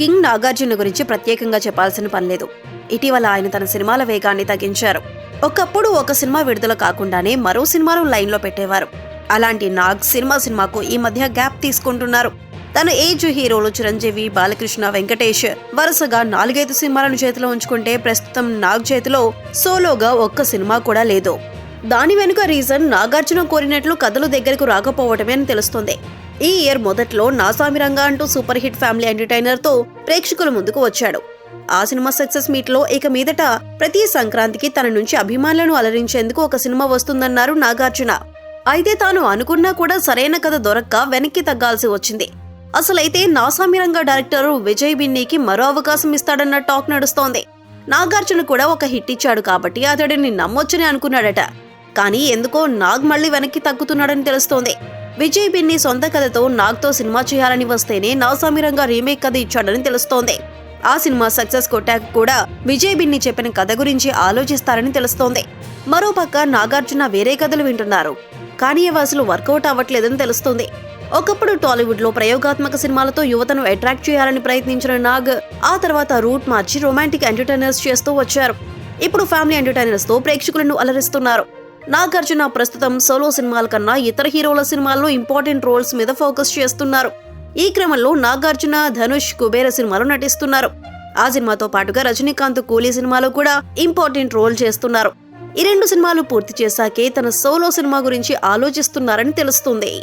King Nagarjuna గురించి ప్రత్యేకంగా చెప్పాల్సిన పనిలేదు ఇటీవల ఆయన తన సినిమాల వేగాన్ని తగ్గించారు. ఒకప్పుడు ఒక సినిమా విడుదల కాకుండానే మరో సినిమాను లైన్లో పెట్టేవారు. అలాంటి నాగ్ సినిమా సినిమాకు ఈ మధ్య గ్యాప్ తీసుకుంటున్నారు. తన ఏజ్ హీరోలు చిరంజీవి బాలకృష్ణ వెంకటేష్ వరుసగా నాలుగైదు సినిమాలను చేతిలో ఉంచుకుంటే ప్రస్తుతం నాగ్ చేతిలో సోలోగా ఒక్క సినిమా కూడా లేదు. దాని వెనుక రీజన్ నాగార్జున కోరినట్లు కథలు దగ్గరకు రాకపోవటమే అని తెలుస్తుంది. ఈ ఇయర్ మొదట్లో నాసామిరంగా అంటూ సూపర్ హిట్ ఫ్యామిలీ ఎంటర్టైనర్తో ప్రేక్షకుల ముందుకు వచ్చాడు. ఆ సినిమా సక్సెస్ మీట్లో ఇక మీదట ప్రతి సంక్రాంతికి తన నుంచి అభిమానులను అలరించేందుకు ఒక సినిమా వస్తుందన్నారు నాగార్జున. అయితే తాను అనుకున్నా కూడా సరైన కథ దొరక్క వెనక్కి తగ్గాల్సి వచ్చింది. అసలైతే నాసామిరంగా డైరెక్టర్ విజయ్ బిన్నీకి మరో అవకాశం ఇస్తాడన్న టాక్ నడుస్తోంది. నాగార్జున కూడా ఒక హిట్ ఇచ్చాడు కాబట్టి అతడిని నమ్మొచ్చని అనుకున్నాడట. కానీ ఎందుకో నాగ్ మళ్ళీ వెనక్కి తగ్గుతున్నాడని తెలుస్తోంది. విజయ్ బిన్ని సొంత కథతో నాగ్తో సినిమా చేయాలని వస్తేనే నవసామిరంగా రీమేక్ కథ ఇచ్చాడని తెలుస్తోంది. ఆ సినిమా సక్సెస్ కొట్టాక కూడా విజయ్ బిన్ని చెప్పిన కథ గురించి ఆలోచిస్తారని తెలుస్తోంది. మరోపక్క నాగార్జున వేరే కథలు వింటున్నారు. కానీ అవి అసలు వర్కౌట్ అవ్వట్లేదని తెలుస్తోంది. ఒకప్పుడు టాలీవుడ్లో ప్రయోగాత్మక సినిమాలతో యువతను అట్రాక్ట్ చేయాలని ప్రయత్నించిన నాగ్ ఆ తర్వాత రూట్ మార్చి రొమాంటిక్ ఎంటర్టైనర్స్ చేస్తూ వచ్చారు. ఇప్పుడు ఫ్యామిలీ ఎంటర్టైనర్స్తో ప్రేక్షకులను అలరిస్తున్నారు. నాగార్జున ప్రస్తుతం సోలో సినిమాల కన్నా ఇతర హీరోల సినిమాల్లో ఇంపార్టెంట్ రోల్స్ మీద ఫోకస్ చేస్తున్నారు. ఈ క్రమంలో నాగార్జున ధనుష్ కుబేర సినిమాలో నటిస్తున్నారు. ఆ సినిమాతో పాటుగా రజనీకాంత్ కూలీ సినిమాలో కూడా ఇంపార్టెంట్ రోల్ చేస్తున్నారు. ఈ రెండు సినిమాలు పూర్తి చేశాకే తన సోలో సినిమా గురించి ఆలోచిస్తున్నారని తెలుస్తుంది.